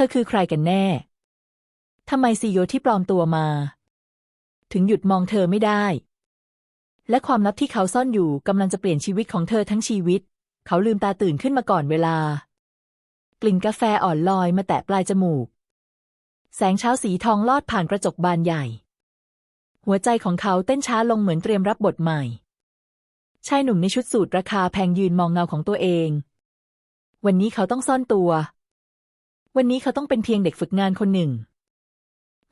ธอคือใครกันแน่ ทำไมซีโอที่ปลอมตัวมา ถึงหยุดมองเธอไม่ได้ และความลับที่เขาซ่อนอยู่กำลังจะเปลี่ยนชีวิตของเธอทั้งชีวิต เขาลืมตาตื่นขึ้นมาก่อนเวลา กลิ่นกาแฟอ่อนลอยมาแตะปลายจมูก แสงเช้าสีทองลอดผ่านกระจกบานใหญ่ หัวใจของเขาเต้นช้าลงเหมือนเตรียมรับบทใหม่ ชายหนุ่มในชุดสูทราคาแพงยืนมองเงาของตัวเอง วันนี้เขาต้องซ่อนตัว วันนี้เขาต้องเป็นเพียงเด็กฝึกงานคนหนึ่ง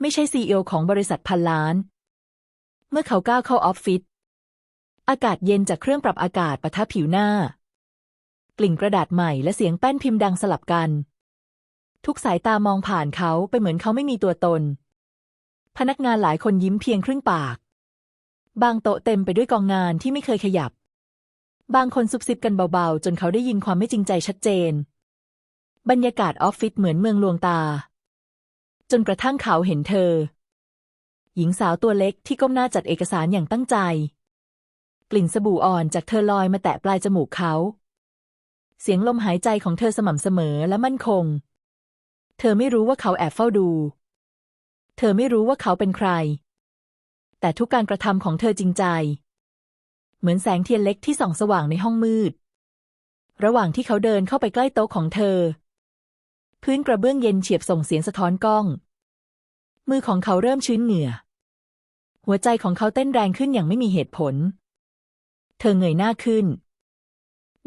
ไม่ใช่ซีอของบริษัทพันล้าน เมื่อเขาก้าวเข้าออฟฟิศอากาศเย็นจากเครื่องปรับอากาศปะทะผิวหน้า กลิ่นกระดาษใหม่และเสียงแป้นพิมพ์ดังสลับกัน ทุกสายตามองผ่านเขาไปเหมือนเขาไม่มีตัวตน พนักงานหลายคนยิ้มเพียงครึ่งปาก บางโต๊ะเต็มไปด้วยกองงานที่ไม่เคยขยับ บางคนซุบซิบกันเบาๆ จนเขาได้ยินความไม่จริงใจชัดเจน บรรยากาศออฟฟิศเหมือนเมืองลวงตา จนกระทั่งเขาเห็นเธอ หญิงสาวตัวเล็กที่ก้มหน้าจัดเอกสารอย่างตั้งใจ กลิ่นสบู่อ่อนจากเธอลอยมาแตะปลายจมูกเขา เสียงลมหายใจของเธอสม่ำเสมอและมั่นคง เธอไม่รู้ว่าเขาแอบเฝ้าดู เธอไม่รู้ว่าเขาเป็นใคร แต่ทุกการกระทำของเธอจริงใจ เหมือนแสงเทียนเล็กที่ส่องสว่างในห้องมืดระหว่างที่เขาเดินเข้าไปใกล้โต๊ะของเธอ พื้นกระเบื้องเย็นเฉียบส่งเสียงสะท้อนกล้อง มือของเขาเริ่มชื้นเหงื่อ หัวใจของเขาเต้นแรงขึ้นอย่างไม่มีเหตุผล เธอเงยหน้าขึ้น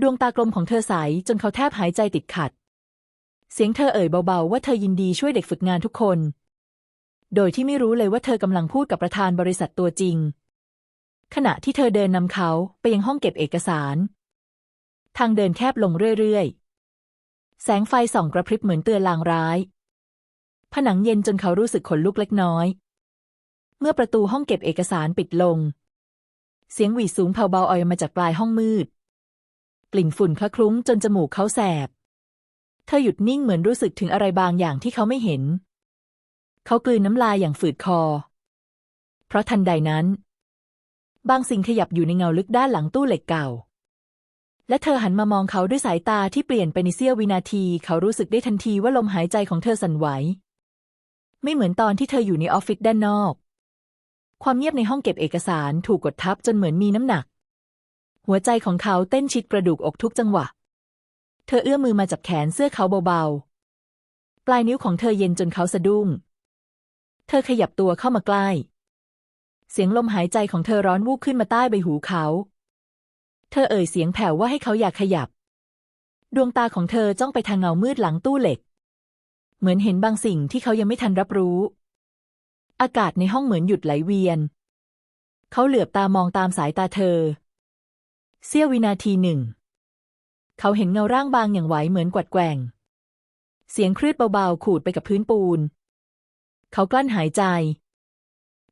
ดวงตากลมของเธอใสจนเขาแทบหายใจติดขัด เสียงเธอเอ่ยเบาๆ ว่าเธอยินดีช่วยเด็กฝึกงานทุกคน โดยที่ไม่รู้เลยว่าเธอกำลังพูดกับประธานบริษัทตัวจริง ขณะที่เธอเดินนำเขาไปยังห้องเก็บเอกสาร ทางเดินแคบลงเรื่อยๆ แสงไฟส่องกระพริบเหมือนเตือนลางร้าย ผนังเย็นจนเขารู้สึกขนลุกเล็กน้อย เมื่อประตูห้องเก็บเอกสารปิดลง เสียงหวีดสูงเผาเบาออยมาจากปลายห้องมืด กลิ่นฝุ่นคละคลุ้งจนจมูกเขาแสบ เธอหยุดนิ่งเหมือนรู้สึกถึงอะไรบางอย่างที่เขาไม่เห็น เขากลืนน้ำลายอย่างฝืดคอ เพราะทันใดนั้น บางสิ่งขยับอยู่ในเงาลึกด้านหลังตู้เหล็กเก่า และเธอหันมามองเขาด้วยสายตาที่เปลี่ยนไปในเสี้ยววินาที เขารู้สึกได้ทันทีว่าลมหายใจของเธอสั่นไหว ไม่เหมือนตอนที่เธออยู่ในออฟฟิศด้านนอก ความเงียบในห้องเก็บเอกสารถูกกดทับจนเหมือนมีน้ำหนัก หัวใจของเขาเต้นชิดกระดูกอกทุกจังหวะ เธอเอื้อมมือมาจับแขนเสื้อเขาเบาๆ ปลายนิ้วของเธอเย็นจนเขาสะดุ้ง เธอขยับตัวเข้ามาใกล้ เสียงลมหายใจของเธอร้อนวูบขึ้นมาใต้ใบหูเขา เธอเอ่ยเสียงแผ่วว่าให้เขาอยากขยับ ดวงตาของเธอจ้องไปทางเงามืดหลังตู้เหล็ก เหมือนเห็นบางสิ่งที่เขายังไม่ทันรับรู้ อากาศในห้องเหมือนหยุดไหลเวียน เขาเหลือบตามองตามสายตาเธอ เสี้ยววินาทีหนึ่ง เขาเห็นเงาร่างบางอย่างไหวเหมือนกวัดแกว่ง เสียงคลืดเบาๆ ขูดไปกับพื้นปูน เขากลั้นหายใจ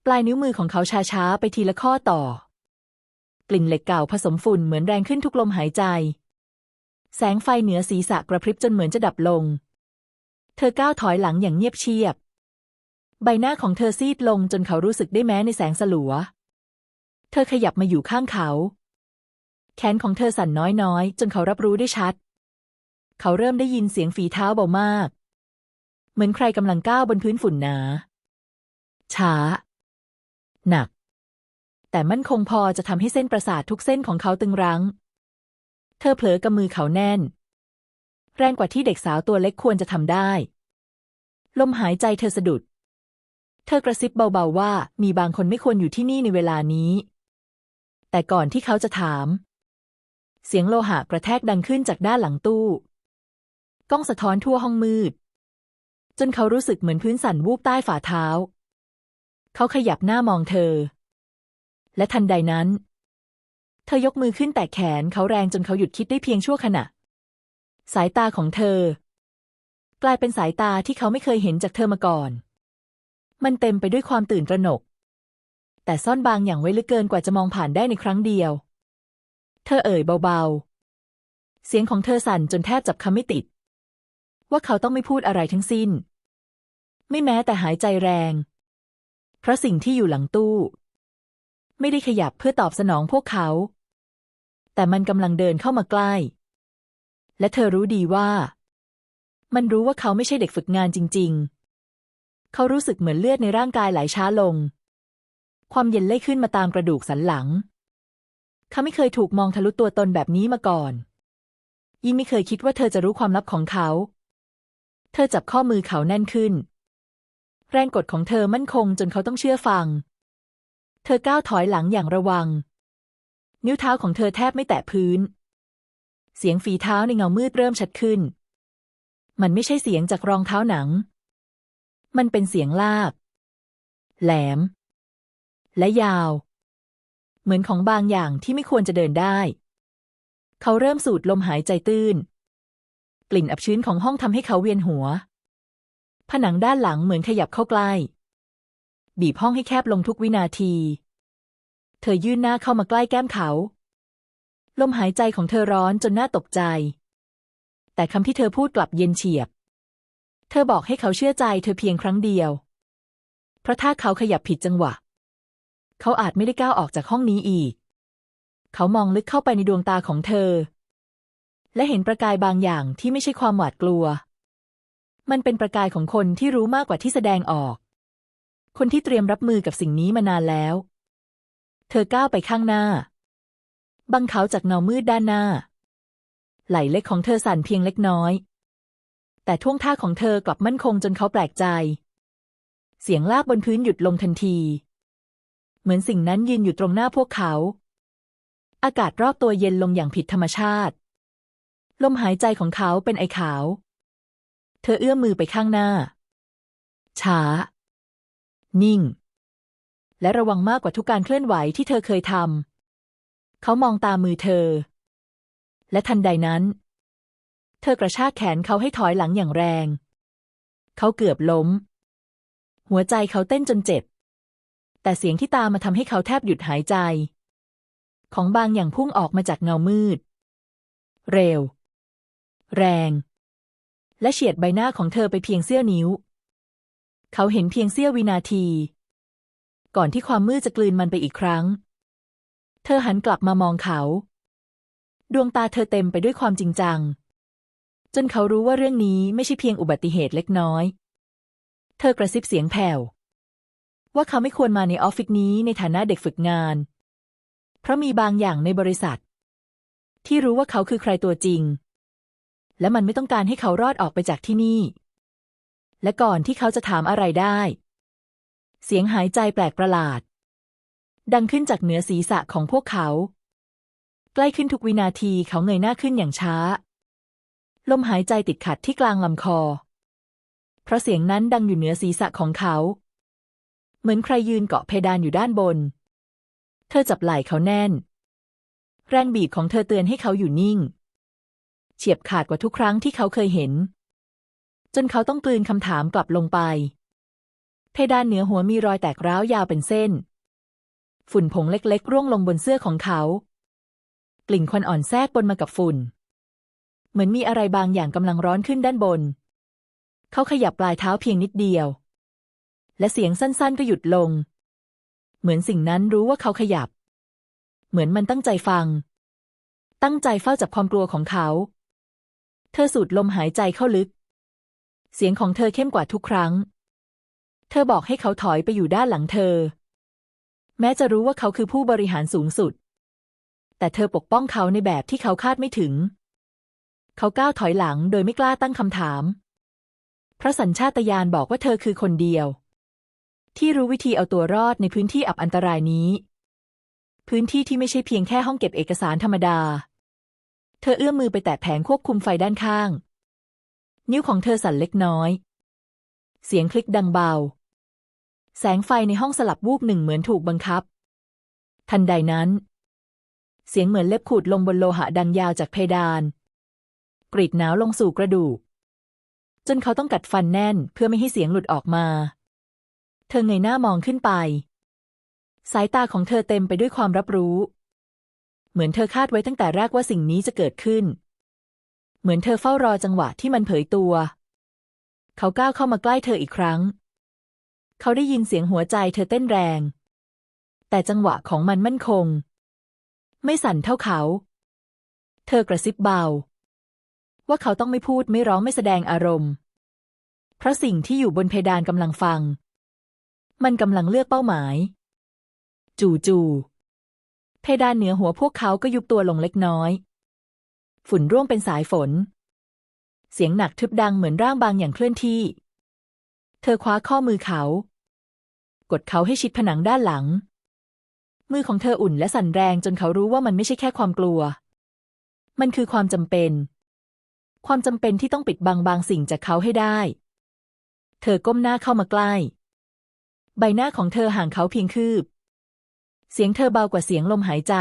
ปลายนิ้วมือของเขาช้าๆ ไปทีละข้อต่อ กลิ่นเหล็กเก่าผสมฝุ่นเหมือนแรงขึ้นทุกลมหายใจ แสงไฟเหนือศีรษะกระพริบจนเหมือนจะดับลง เธอก้าวถอยหลังอย่างเงียบเชียบ ใบหน้าของเธอซีดลงจนเขารู้สึกได้แม้ในแสงสลัว เธอขยับมาอยู่ข้างเขา แขนของเธอสั่นน้อยๆ จนเขารับรู้ได้ชัด เขาเริ่มได้ยินเสียงฝีเท้าเบามาก เหมือนใครกำลังก้าวบนพื้นฝุ่นหนาช้า หนัก แต่มั่นคงพอจะทำให้เส้นประสาททุกเส้นของเขาตึงรั้ง เธอเผลอกำมือเขาแน่น แรงกว่าที่เด็กสาวตัวเล็กควรจะทำได้ ลมหายใจเธอสะดุด เธอกระซิบเบาๆว่ามีบางคนไม่ควรอยู่ที่นี่ในเวลานี้ แต่ก่อนที่เขาจะถาม เสียงโลหะกระแทกดังขึ้นจากด้านหลังตู้ กล้องสะท้อนทั่วห้องมืด จนเขารู้สึกเหมือนพื้นสั่นวูบใต้ฝ่าเท้า เขาขยับหน้ามองเธอ และทันใดนั้น เธอยกมือขึ้นแต่แขนเขาแรงจนเขาหยุดคิดได้เพียงชั่วขณะ สายตาของเธอ กลายเป็นสายตาที่เขาไม่เคยเห็นจากเธอมาก่อน มันเต็มไปด้วยความตื่นตระหนก แต่ซ่อนบางอย่างไว้ลึกเกินกว่าจะมองผ่านได้ในครั้งเดียว เธอเอ่ยเบาๆ เสียงของเธอสั่นจนแทบจับคำไม่ติด ว่าเขาต้องไม่พูดอะไรทั้งสิ้น ไม่แม้แต่หายใจแรง เพราะสิ่งที่อยู่หลังตู้ ไม่ได้ขยับเพื่อตอบสนองพวกเขา แต่มันกำลังเดินเข้ามาใกล้ และเธอรู้ดีว่า มันรู้ว่าเขาไม่ใช่เด็กฝึกงานจริง ๆ เขารู้สึกเหมือนเลือดในร่างกายไหลช้าลง ความเย็นเล่ขึ้นมาตามกระดูกสันหลัง เขาไม่เคยถูกมองทะลุตัวตนแบบนี้มาก่อน ยิ่งไม่เคยคิดว่าเธอจะรู้ความลับของเขา เธอจับข้อมือเขาแน่นขึ้น แรงกดของเธอมั่นคงจนเขาต้องเชื่อฟัง เธอก้าวถอยหลังอย่างระวัง นิ้วเท้าของเธอแทบไม่แตะพื้น เสียงฝีเท้าในเงามืดเริ่มชัดขึ้น มันไม่ใช่เสียงจากรองเท้าหนัง มันเป็นเสียงลาก แหลม และยาว เหมือนของบางอย่างที่ไม่ควรจะเดินได้ เขาเริ่มสูดลมหายใจตื้น กลิ่นอับชื้นของห้องทำให้เขาเวียนหัว ผนังด้านหลังเหมือนขยับเข้าใกล้ บีบห้องให้แคบลงทุกวินาที เธอยื่นหน้าเข้ามาใกล้แก้มเขา ลมหายใจของเธอร้อนจนหน่าตกใจ แต่คำที่เธอพูดกลับเย็นเฉียบ เธอบอกให้เขาเชื่อใจเธอเพียงครั้งเดียว เพราะถ้าเขาขยับผิดจังหวะ เขาอาจไม่ได้ก้าวออกจากห้องนี้อีก เขามองลึกเข้าไปในดวงตาของเธอ และเห็นประกายบางอย่างที่ไม่ใช่ความหวาดกลัว มันเป็นประกายของคนที่รู้มากกว่าที่แสดงออก คนที่เตรียมรับมือกับสิ่งนี้มานานแล้ว เธอก้าวไปข้างหน้า บังเขาจากเงามืดด้านหน้า ไหล่เล็กของเธอสั่นเพียงเล็กน้อย แต่ท่วงท่าของเธอกลับมั่นคงจนเขาแปลกใจ เสียงลากบนพื้นหยุดลงทันที เหมือนสิ่งนั้นยืนอยู่ตรงหน้าพวกเขา อากาศรอบตัวเย็นลงอย่างผิดธรรมชาติ ลมหายใจของเขาเป็นไอขาว เธอเอื้อมมือไปข้างหน้า ช้า นิ่ง และระวังมากกว่าทุกการเคลื่อนไหวที่เธอเคยทำเขามองตามือเธอ และทันใดนั้น เธอกระชากแขนเขาให้ถอยหลังอย่างแรง เขาเกือบล้ม หัวใจเขาเต้นจนเจ็บ แต่เสียงที่ตามมาทำให้เขาแทบหยุดหายใจ ของบางอย่างพุ่งออกมาจากเงามืด เร็ว แรงและเฉียดใบหน้าของเธอไปเพียงเสี้ยวนิ้ว เขาเห็นเพียงเสี้ยววินาที ก่อนที่ความมืดจะกลืนมันไปอีกครั้ง เธอหันกลับมามองเขา ดวงตาเธอเต็มไปด้วยความจริงจัง จนเขารู้ว่าเรื่องนี้ไม่ใช่เพียงอุบัติเหตุเล็กน้อย เธอกระซิบเสียงแผ่ว ว่าเขาไม่ควรมาในออฟฟิศนี้ในฐานะเด็กฝึกงาน เพราะมีบางอย่างในบริษัท ที่รู้ว่าเขาคือใครตัวจริงและมันไม่ต้องการให้เขารอดออกไปจากที่นี่ และก่อนที่เขาจะถามอะไรได้ เสียงหายใจแปลกประหลาด ดังขึ้นจากเหนือศีรษะของพวกเขา ใกล้ขึ้นทุกวินาทีเขาเงยหน้าขึ้นอย่างช้า ลมหายใจติดขัดที่กลางลำคอ เพราะเสียงนั้นดังอยู่เหนือศีรษะของเขา เหมือนใครยืนเกาะเพดานอยู่ด้านบน เธอจับไหล่เขาแน่น แรงบีบของเธอเตือนให้เขาอยู่นิ่ง เฉียบขาดกว่าทุกครั้งที่เขาเคยเห็น จนเขาต้องกลืนคำถามกลับลงไป เพดานเหนือหัวมีรอยแตกร้าวยาวเป็นเส้น ฝุ่นผงเล็กๆ ร่วงลงบนเสื้อของเขา กลิ่นควันอ่อนแทรกปนมากับฝุ่น เหมือนมีอะไรบางอย่างกำลังร้อนขึ้นด้านบน เขาขยับปลายเท้าเพียงนิดเดียว และเสียงสั้นๆก็หยุดลง เหมือนสิ่งนั้นรู้ว่าเขาขยับ เหมือนมันตั้งใจฟัง ตั้งใจเฝ้าจับความกลัวของเขา เธอสูดลมหายใจเข้าลึก เสียงของเธอเข้มกว่าทุกครั้ง เธอบอกให้เขาถอยไปอยู่ด้านหลังเธอ แม้จะรู้ว่าเขาคือผู้บริหารสูงสุด แต่เธอปกป้องเขาในแบบที่เขาคาดไม่ถึง เขาก้าวถอยหลังโดยไม่กล้าตั้งคำถาม เพราะสัญชาตญาณบอกว่าเธอคือคนเดียว ที่รู้วิธีเอาตัวรอดในพื้นที่อับอันตรายนี้ พื้นที่ที่ไม่ใช่เพียงแค่ห้องเก็บเอกสารธรรมดา เธอเอื้อมมือไปแตะแผงควบคุมไฟด้านข้าง นิ้วของเธอสั่นเล็กน้อย เสียงคลิกดังเบา แสงไฟในห้องสลับวูบหนึ่งเหมือนถูกบังคับ ทันใดนั้น เสียงเหมือนเล็บขูดลงบนโลหะดังยาวจากเพดาน กรีดหนาวลงสู่กระดูก จนเขาต้องกัดฟันแน่นเพื่อไม่ให้เสียงหลุดออกมา เธอเงยหน้ามองขึ้นไป สายตาของเธอเต็มไปด้วยความรับรู้ เหมือนเธอคาดไว้ตั้งแต่แรกว่าสิ่งนี้จะเกิดขึ้น เหมือนเธอเฝ้ารอจังหวะที่มันเผยตัว เขาก้าวเข้ามาใกล้เธออีกครั้ง เขาได้ยินเสียงหัวใจเธอเต้นแรง แต่จังหวะของมันมั่นคง ไม่สั่นเท่าเขา เธอกระซิบเบา ว่าเขาต้องไม่พูดไม่ร้องไม่แสดงอารมณ์ เพราะสิ่งที่อยู่บนเพดานกำลังฟัง มันกำลังเลือกเป้าหมาย จู่จู่ๆเพดานเหนือหัวพวกเขาก็ยุบตัวลงเล็กน้อย ฝุ่นร่วงเป็นสายฝน เสียงหนักทึบดังเหมือนร่างบางอย่างเคลื่อนที่ เธอคว้าข้อมือเขา กดเขาให้ชิดผนังด้านหลัง มือของเธออุ่นและสั่นแรงจนเขารู้ว่ามันไม่ใช่แค่ความกลัว มันคือความจำเป็น ความจำเป็นที่ต้องปิดบังบางสิ่งจากเขาให้ได้ เธอก้มหน้าเข้ามาใกล้ ใบหน้าของเธอห่างเขาเพียงคืบ เสียงเธอเบากว่าเสียงลมหายใจ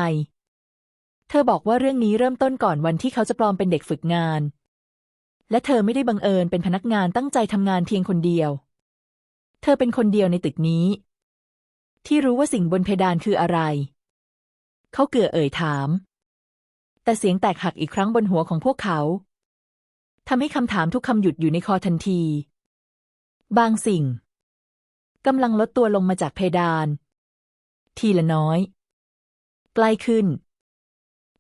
เธอบอกว่าเรื่องนี้เริ่มต้นก่อนวันที่เขาจะปลอมเป็นเด็กฝึกงาน และเธอไม่ได้บังเอิญเป็นพนักงานตั้งใจทำงานเพียงคนเดียว เธอเป็นคนเดียวในตึกนี้ ที่รู้ว่าสิ่งบนเพดานคืออะไร เขาเกือเอ่ยถาม แต่เสียงแตกหักอีกครั้งบนหัวของพวกเขาทำให้คำถามทุกคำหยุดอยู่ในคอทันที บางสิ่งกำลังลดตัวลงมาจากเพดาน ทีละน้อย ใกล้ขึ้น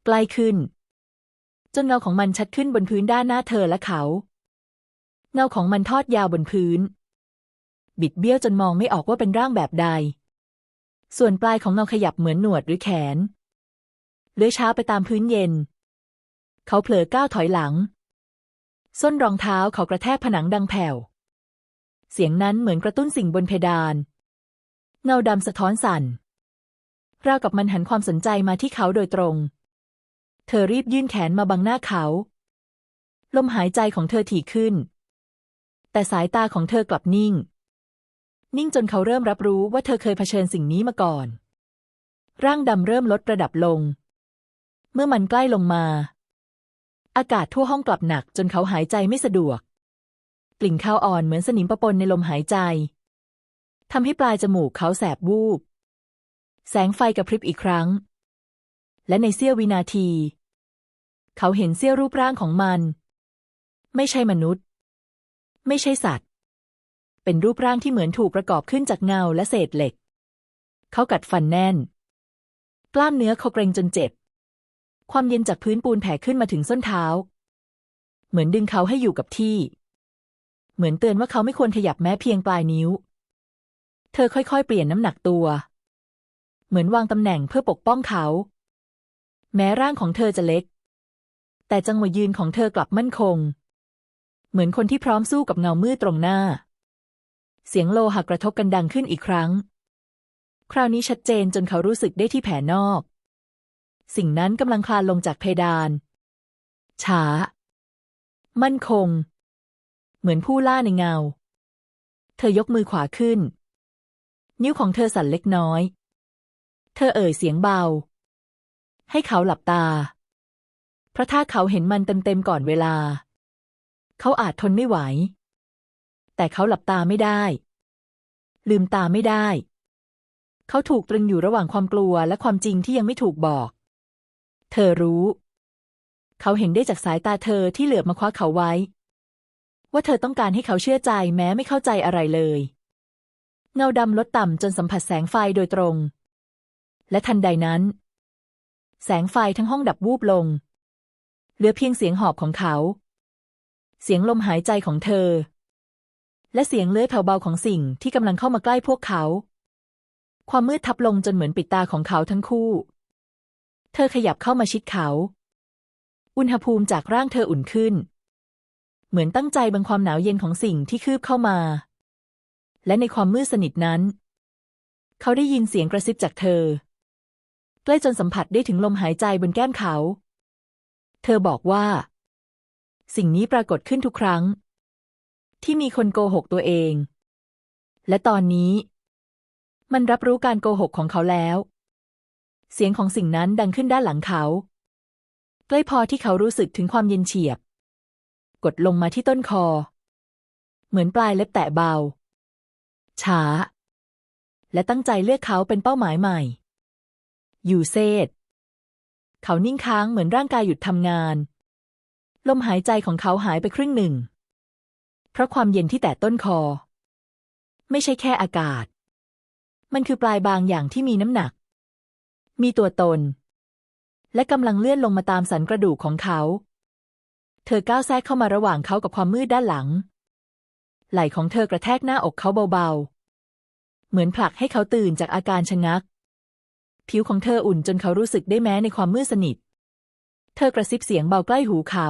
ใกล้ขึ้น จนเงาของมันชัดขึ้นบนพื้นด้านหน้าเธอและเขา เงาของมันทอดยาวบนพื้น บิดเบี้ยวจนมองไม่ออกว่าเป็นร่างแบบใด ส่วนปลายของเงาขยับเหมือนหนวดหรือแขนเลื้อยช้าไปตามพื้นเย็น เขาเผลอก้าวถอยหลัง ส้นรองเท้าเขากระแทกผนังดังแผ่ว เสียงนั้นเหมือนกระตุ้นสิ่งบนเพดาน เงาดำสะท้อนสั่นราวกับมันหันความสนใจมาที่เขาโดยตรง เธอรีบยื่นแขนมาบังหน้าเขา ลมหายใจของเธอถี่ขึ้น แต่สายตาของเธอกลับนิ่ง นิ่งจนเขาเริ่มรับรู้ว่าเธอเคยเผชิญสิ่งนี้มาก่อน ร่างดำเริ่มลดระดับลง เมื่อมันใกล้ลงมา อากาศทั่วห้องกลับหนักจนเขาหายใจไม่สะดวก กลิ่นข้าวอ่อนเหมือนสนิมปะปนในลมหายใจทำให้ปลายจมูกเขาแสบวูบ แสงไฟกระพริบอีกครั้ง และในเสี้ยววินาที เขาเห็นเสี้ยวรูปร่างของมัน ไม่ใช่มนุษย์ ไม่ใช่สัตว์ เป็นรูปร่างที่เหมือนถูกประกอบขึ้นจากเงาและเศษเหล็ก เขากัดฟันแน่น กล้ามเนื้อเขาเกร็งจนเจ็บ ความเย็นจากพื้นปูนแผ่ขึ้นมาถึงส้นเท้า เหมือนดึงเขาให้อยู่กับที่ เหมือนเตือนว่าเขาไม่ควรขยับแม้เพียงปลายนิ้ว เธอค่อยๆ เปลี่ยนน้ำหนักตัว เหมือนวางตำแหน่งเพื่อปกป้องเขา แม้ร่างของเธอจะเล็ก แต่จังหวะยืนของเธอกลับมั่นคง เหมือนคนที่พร้อมสู้กับเงามืดตรงหน้า เสียงโลหะกระทบกันดังขึ้นอีกครั้ง คราวนี้ชัดเจนจนเขารู้สึกได้ที่แผลนอก สิ่งนั้นกำลังคลานลงจากเพดาน ช้า มั่นคง เหมือนผู้ล่าในเงา เธอยกมือขวาขึ้น นิ้วของเธอสั่นเล็กน้อย เธอเอ่ยเสียงเบา ให้เขาหลับตา เพราะถ้าเขาเห็นมันเต็มๆก่อนเวลา เขาอาจทนไม่ไหว แต่เขาหลับตาไม่ได้ ลืมตาไม่ได้ เขาถูกตรึงอยู่ระหว่างความกลัวและความจริงที่ยังไม่ถูกบอก เธอรู้ เขาเห็นได้จากสายตาเธอที่เหลือบมาคว้าเขาไว้ ว่าเธอต้องการให้เขาเชื่อใจแม้ไม่เข้าใจอะไรเลยเงาดำลดต่ำจนสัมผัสแสงไฟโดยตรง และทันใดนั้น แสงไฟทั้งห้องดับวูบลง เหลือเพียงเสียงหอบของเขา เสียงลมหายใจของเธอ และเสียงเลื้อยแผ่วเบาของสิ่งที่กำลังเข้ามาใกล้พวกเขา ความมืดทับลงจนเหมือนปิดตาของเขาทั้งคู่ เธอขยับเข้ามาชิดเขา อุณหภูมิจากร่างเธออุ่นขึ้น เหมือนตั้งใจบังความหนาวเย็นของสิ่งที่คืบเข้ามา และในความมืดสนิทนั้น เขาได้ยินเสียงกระซิบจากเธอ ใกล้จนสัมผัสได้ถึงลมหายใจบนแก้มเขา เธอบอกว่า สิ่งนี้ปรากฏขึ้นทุกครั้ง ที่มีคนโกหกตัวเอง และตอนนี้ มันรับรู้การโกหกของเขาแล้ว เสียงของสิ่งนั้นดังขึ้นด้านหลังเขา ใกล้พอที่เขารู้สึกถึงความเย็นเฉียบ กดลงมาที่ต้นคอ เหมือนปลายเล็บแตะเบาช้าและตั้งใจเลือกเขาเป็นเป้าหมายใหม่ ยูเซตเขานิ่งค้างเหมือนร่างกายหยุดทำงาน ลมหายใจของเขาหายไปครึ่งหนึ่ง เพราะความเย็นที่แตะต้นคอ ไม่ใช่แค่อากาศ มันคือปลายบางอย่างที่มีน้ำหนัก มีตัวตน และกำลังเลื่อนลงมาตามสันกระดูกของเขา เธอก้าวแทรกเข้ามาระหว่างเขากับความมืดด้านหลัง ไหล่ของเธอกระแทกหน้าอกเขาเบาๆ เหมือนผลักให้เขาตื่นจากอาการชะงัก ผิวของเธออุ่นจนเขารู้สึกได้แม้ในความมืดสนิท เธอกระซิบเสียงเบาใกล้หูเขา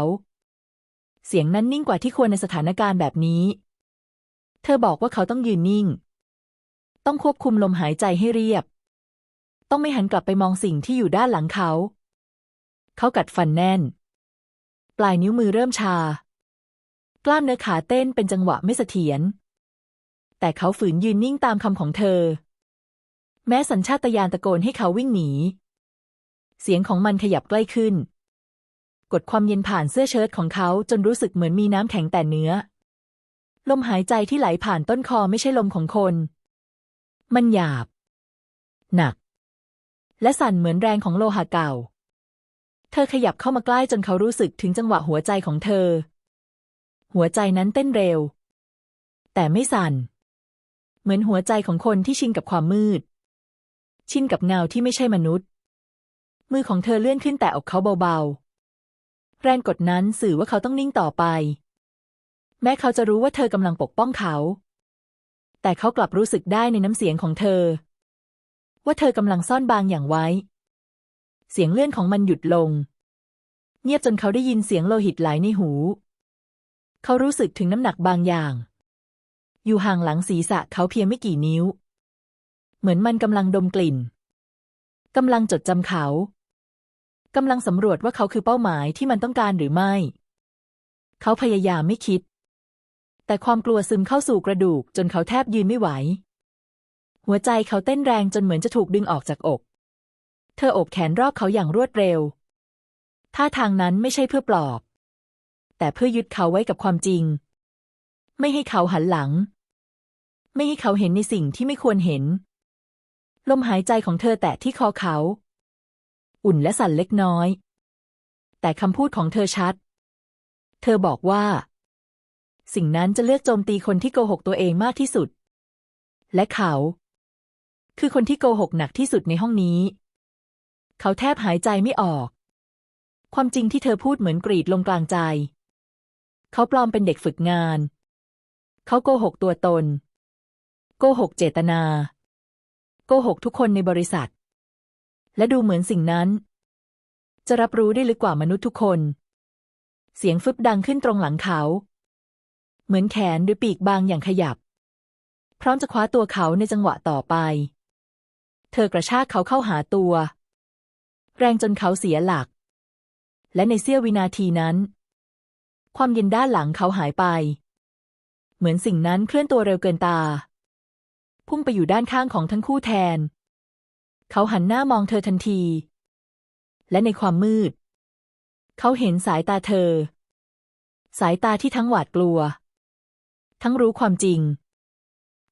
เสียงนั้นนิ่งกว่าที่ควรในสถานการณ์แบบนี้ เธอบอกว่าเขาต้องยืนนิ่ง ต้องควบคุมลมหายใจให้เรียบ ต้องไม่หันกลับไปมองสิ่งที่อยู่ด้านหลังเขา เขากัดฟันแน่น ปลายนิ้วมือเริ่มชา กล้ามเนื้อขาเต้นเป็นจังหวะไม่เสถียร แต่เขาฝืนยืนนิ่งตามคำของเธอ แม้สัญชาตญาณตะโกนให้เขาวิ่งหนี เสียงของมันขยับใกล้ขึ้น กดความเย็นผ่านเสื้อเชิ้ตของเขาจนรู้สึกเหมือนมีน้ำแข็งแต่เนื้อ ลมหายใจที่ไหลผ่านต้นคอไม่ใช่ลมของคน มันหยาบ หนัก และสั่นเหมือนแรงของโลหะเก่า เธอขยับเข้ามาใกล้จนเขารู้สึกถึงจังหวะหัวใจของเธอ หัวใจนั้นเต้นเร็ว แต่ไม่สั่น เหมือนหัวใจของคนที่ชินกับความมืด ชินกับเงาที่ไม่ใช่มนุษย์ มือของเธอเลื่อนขึ้นแต่อกเขาเบาๆ แรงกดนั้นสื่อว่าเขาต้องนิ่งต่อไป แม้เขาจะรู้ว่าเธอกำลังปกป้องเขา แต่เขากลับรู้สึกได้ในน้ำเสียงของเธอ ว่าเธอกำลังซ่อนบางอย่างไว้ เสียงเลื่อนของมันหยุดลง เงียบจนเขาได้ยินเสียงโลหิตไหลในหู เขารู้สึกถึงน้ำหนักบางอย่าง อยู่ห่างหลังศีรษะเขาเพียงไม่กี่นิ้ว เหมือนมันกำลังดมกลิ่นกำลังจดจำเขากำลังสำรวจว่าเขาคือเป้าหมายที่มันต้องการหรือไม่ เขาพยายามไม่คิด แต่ความกลัวซึมเข้าสู่กระดูกจนเขาแทบยืนไม่ไหว หัวใจเขาเต้นแรงจนเหมือนจะถูกดึงออกจากอก เธออบแขนรอบเขาอย่างรวดเร็ว ท่าทางนั้นไม่ใช่เพื่อปลอบ แต่เพื่อยึดเขาไว้กับความจริง ไม่ให้เขาหันหลัง ไม่ให้เขาเห็นในสิ่งที่ไม่ควรเห็น ลมหายใจของเธอแตะที่คอเขา อุ่นและสั่นเล็กน้อย แต่คำพูดของเธอชัด เธอบอกว่า สิ่งนั้นจะเลือกโจมตีคนที่โกหกตัวเองมากที่สุด และเขา คือคนที่โกหกหนักที่สุดในห้องนี้ เขาแทบหายใจไม่ออก ความจริงที่เธอพูดเหมือนกรีดลงกลางใจ เขาปลอมเป็นเด็กฝึกงาน เขาโกหกตัวตน โกหกเจตนา โกหกทุกคนในบริษัท และดูเหมือนสิ่งนั้น จะรับรู้ได้ลึกกว่ามนุษย์ทุกคน เสียงฟึบดังขึ้นตรงหลังเขา เหมือนแขนหรือปีกบางอย่างขยับ พร้อมจะคว้าตัวเขาในจังหวะต่อไป เธอกระชากเขาเข้าหาตัว แรงจนเขาเสียหลัก และในเสี้ยววินาทีนั้น ความเย็นด้านหลังเขาหายไป เหมือนสิ่งนั้นเคลื่อนตัวเร็วเกินตา พุ่งไปอยู่ด้านข้างของทั้งคู่แทน เขาหันหน้ามองเธอทันที และในความมืด เขาเห็นสายตาเธอ สายตาที่ทั้งหวาดกลัว ทั้งรู้ความจริง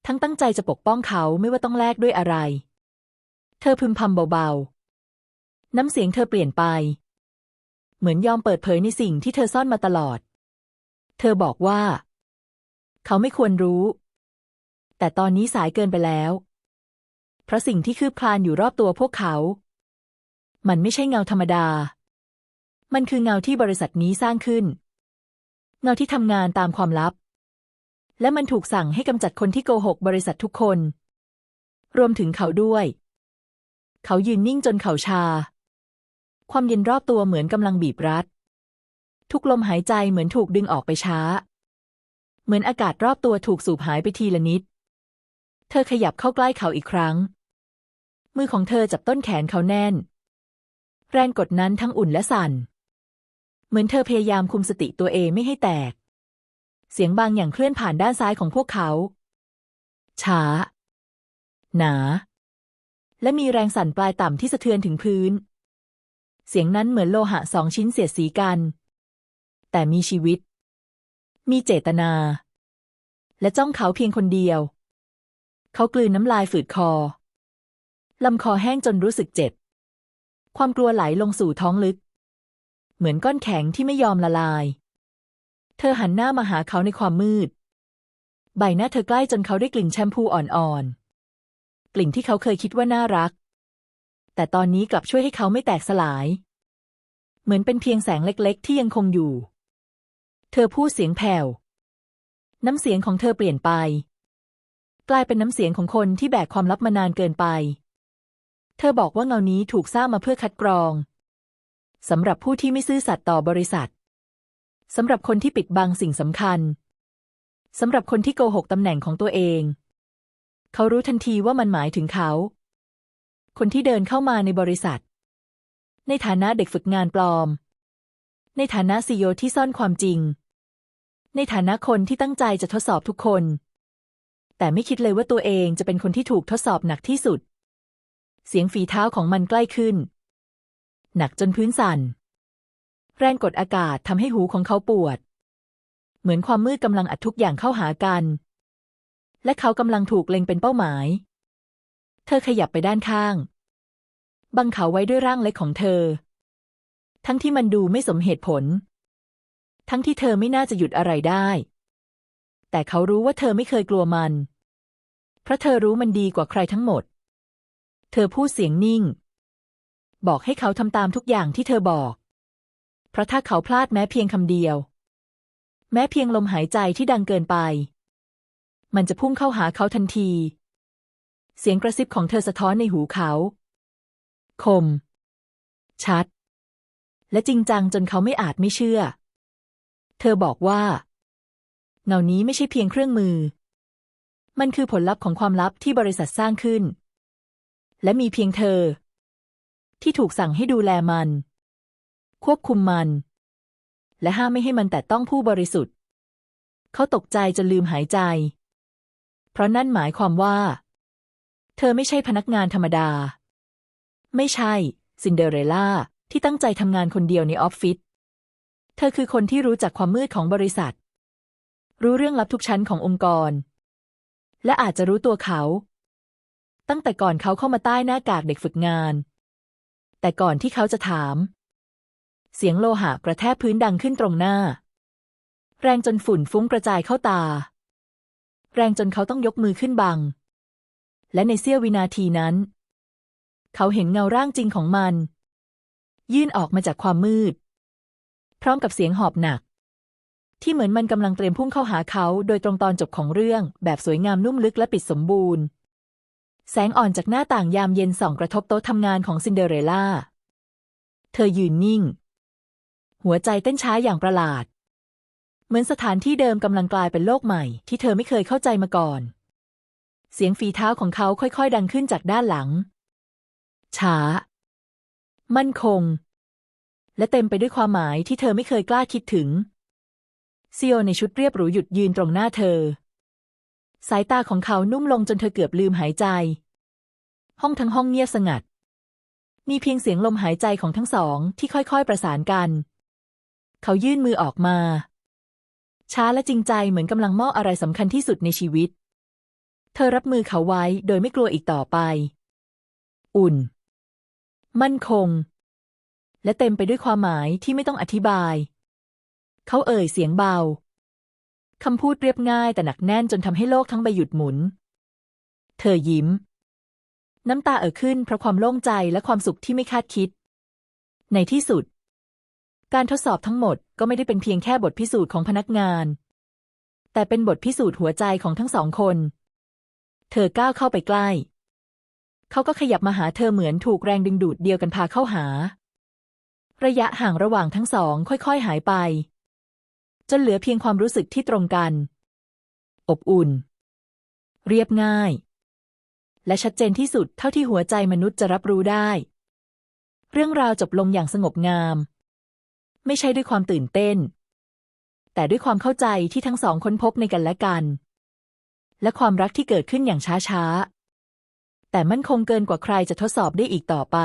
ทั้งตั้งใจจะปกป้องเขาไม่ว่าต้องแลกด้วยอะไร เธอพึมพำเบาๆ น้ำเสียงเธอเปลี่ยนไป เหมือนยอมเปิดเผยในสิ่งที่เธอซ่อนมาตลอด เธอบอกว่า เขาไม่ควรรู้ แต่ตอนนี้สายเกินไปแล้ว เพราะสิ่งที่คืบคลานอยู่รอบตัวพวกเขา มันไม่ใช่เงาธรรมดา มันคือเงาที่บริษัทนี้สร้างขึ้น เงาที่ทำงานตามความลับ และมันถูกสั่งให้กำจัดคนที่โกหกบริษัททุกคน รวมถึงเขาด้วย เขายืนนิ่งจนเขาชา ความเย็นรอบตัวเหมือนกำลังบีบรัด ทุกลมหายใจเหมือนถูกดึงออกไปช้าเหมือนอากาศรอบตัวถูกสูบหายไปทีละนิด ธอขยับเข้าใกล้เขาอีกครั้ง มือของเธอจับต้นแขนเขาแน่น แรงกดนั้นทั้งอุ่นและสั่น เหมือนเธอพยายามคุมสติตัวเองไม่ให้แตก เสียงบางอย่างเคลื่อนผ่านด้านซ้ายของพวกเขา ช้า หนา และมีแรงสั่นปลายต่ำที่สะเทือนถึงพื้น เสียงนั้นเหมือนโลหะสองชิ้นเสียดสีกัน แต่มีชีวิต มีเจตนา และจ้องเขาเพียงคนเดียว เขากลืนน้ำลายฝืดคอ ลำคอแห้งจนรู้สึกเจ็บ ความกลัวไหลลงสู่ท้องลึก เหมือนก้อนแข็งที่ไม่ยอมละลาย เธอหันหน้ามาหาเขาในความมืด ใบหน้าเธอใกล้จนเขาได้กลิ่นแชมพูอ่อนๆ กลิ่นที่เขาเคยคิดว่าน่ารัก แต่ตอนนี้กลับช่วยให้เขาไม่แตกสลาย เหมือนเป็นเพียงแสงเล็กๆ ที่ยังคงอยู่ เธอพูดเสียงแผ่ว น้ำเสียงของเธอเปลี่ยนไป กลายเป็นน้ำเสียงของคนที่แบกความลับมานานเกินไป เธอบอกว่าเงานี้ถูกสร้างมาเพื่อคัดกรองสำหรับผู้ที่ไม่ซื่อสัตย์ต่อบริษัทสำหรับคนที่ปิดบังสิ่งสำคัญสำหรับคนที่โกหกตำแหน่งของตัวเอง เขารู้ทันทีว่ามันหมายถึงเขา คนที่เดินเข้ามาในบริษัท ในฐานะเด็กฝึกงานปลอม ในฐานะซีอที่ซ่อนความจริง ในฐานะคนที่ตั้งใจจะทดสอบทุกคน แต่ไม่คิดเลยว่าตัวเองจะเป็นคนที่ถูกทดสอบหนักที่สุด เสียงฝีเท้าของมันใกล้ขึ้น หนักจนพื้นสั่น แรงกดอากาศทำให้หูของเขาปวด เหมือนความมืดกำลังอัดทุกอย่างเข้าหากัน และเขากำลังถูกเล็งเป็นเป้าหมาย เธอขยับไปด้านข้าง บังเขาไว้ด้วยร่างเล็กของเธอ ทั้งที่มันดูไม่สมเหตุผล ทั้งที่เธอไม่น่าจะหยุดอะไรได้ แต่เขารู้ว่าเธอไม่เคยกลัวมัน เพราะเธอรู้มันดีกว่าใครทั้งหมด เธอพูดเสียงนิ่ง บอกให้เขาทำตามทุกอย่างที่เธอบอก เพราะถ้าเขาพลาดแม้เพียงคำเดียว แม้เพียงลมหายใจที่ดังเกินไป มันจะพุ่งเข้าหาเขาทันที เสียงกระซิบของเธอสะท้อนในหูเขา คม ชัด และจริงจังจนเขาไม่อาจไม่เชื่อ เธอบอกว่า เงานี้ไม่ใช่เพียงเครื่องมือ มันคือผลลัพธ์ของความลับที่บริษัทสร้างขึ้น และมีเพียงเธอ ที่ถูกสั่งให้ดูแลมัน ควบคุมมัน และห้ามไม่ให้มันแต่ต้องผู้บริสุทธิ์ เขาตกใจจนลืมหายใจ เพราะนั่นหมายความว่า เธอไม่ใช่พนักงานธรรมดา ไม่ใช่ ซินเดอเรลล่าที่ตั้งใจทำงานคนเดียวในออฟฟิศเธอคือคนที่รู้จักความมืดของบริษัท รู้เรื่องลับทุกชั้นขององค์กร และอาจจะรู้ตัวเขา ตั้งแต่ก่อนเขาเข้ามาใต้หน้ากากเด็กฝึกงาน แต่ก่อนที่เขาจะถาม เสียงโลหะกระแทกพื้นดังขึ้นตรงหน้า แรงจนฝุ่นฟุ้งกระจายเข้าตา แรงจนเขาต้องยกมือขึ้นบัง และในเสี้ยววินาทีนั้น เขาเห็นเงาร่างจริงของมัน ยื่นออกมาจากความมืด พร้อมกับเสียงหอบหนัก ที่เหมือนมันกำลังเตรียมพุ่งเข้าหาเขา โดยตรงตอนจบของเรื่อง แบบสวยงามนุ่มลึกและปิดสมบูรณ์ แสงอ่อนจากหน้าต่างยามเย็นส่องกระทบโต๊ะทำงานของซินเดอเรลล่า เธอยืนนิ่ง หัวใจเต้นช้าอย่างประหลาด เหมือนสถานที่เดิมกำลังกลายเป็นโลกใหม่ ที่เธอไม่เคยเข้าใจมาก่อน เสียงฝีเท้าของเขาค่อยๆ ดังขึ้นจากด้านหลัง ช้า มั่นคง และเต็มไปด้วยความหมายที่เธอไม่เคยกล้าคิดถึง ซีโอในชุดเรียบหรูหยุดยืนตรงหน้าเธอ สายตาของเขานุ่มลงจนเธอเกือบลืมหายใจ ห้องทั้งห้องเงียบสงัด มีเพียงเสียงลมหายใจของทั้งสองที่ค่อยๆประสานกัน เขายื่นมือออกมา ช้าและจริงใจเหมือนกำลังมอบอะไรสำคัญที่สุดในชีวิต เธอรับมือเขาไว้โดยไม่กลัวอีกต่อไป อุ่น มั่นคง และเต็มไปด้วยความหมายที่ไม่ต้องอธิบาย เขาเอ่ยเสียงเบา คำพูดเรียบง่ายแต่หนักแน่นจนทำให้โลกทั้งใบหยุดหมุน เธอยิ้ม น้ำตาเอ่อขึ้นเพราะความโล่งใจและความสุขที่ไม่คาดคิด ในที่สุด การทดสอบทั้งหมดก็ไม่ได้เป็นเพียงแค่บทพิสูจน์ของพนักงาน แต่เป็นบทพิสูจน์หัวใจของทั้งสองคน เธอก้าวเข้าไปใกล้ เขาก็ขยับมาหาเธอเหมือนถูกแรงดึงดูดเดียวกันพาเข้าหา ระยะห่างระหว่างทั้งสองค่อยๆหายไป จนเหลือเพียงความรู้สึกที่ตรงกัน อบอุ่น เรียบง่าย และชัดเจนที่สุดเท่าที่หัวใจมนุษย์จะรับรู้ได้ เรื่องราวจบลงอย่างสงบงาม ไม่ใช่ด้วยความตื่นเต้น แต่ด้วยความเข้าใจที่ทั้งสองค้นพบในกันและกัน และความรักที่เกิดขึ้นอย่างช้าๆ แต่มั่นคงเกินกว่าใครจะทดสอบได้อีกต่อไป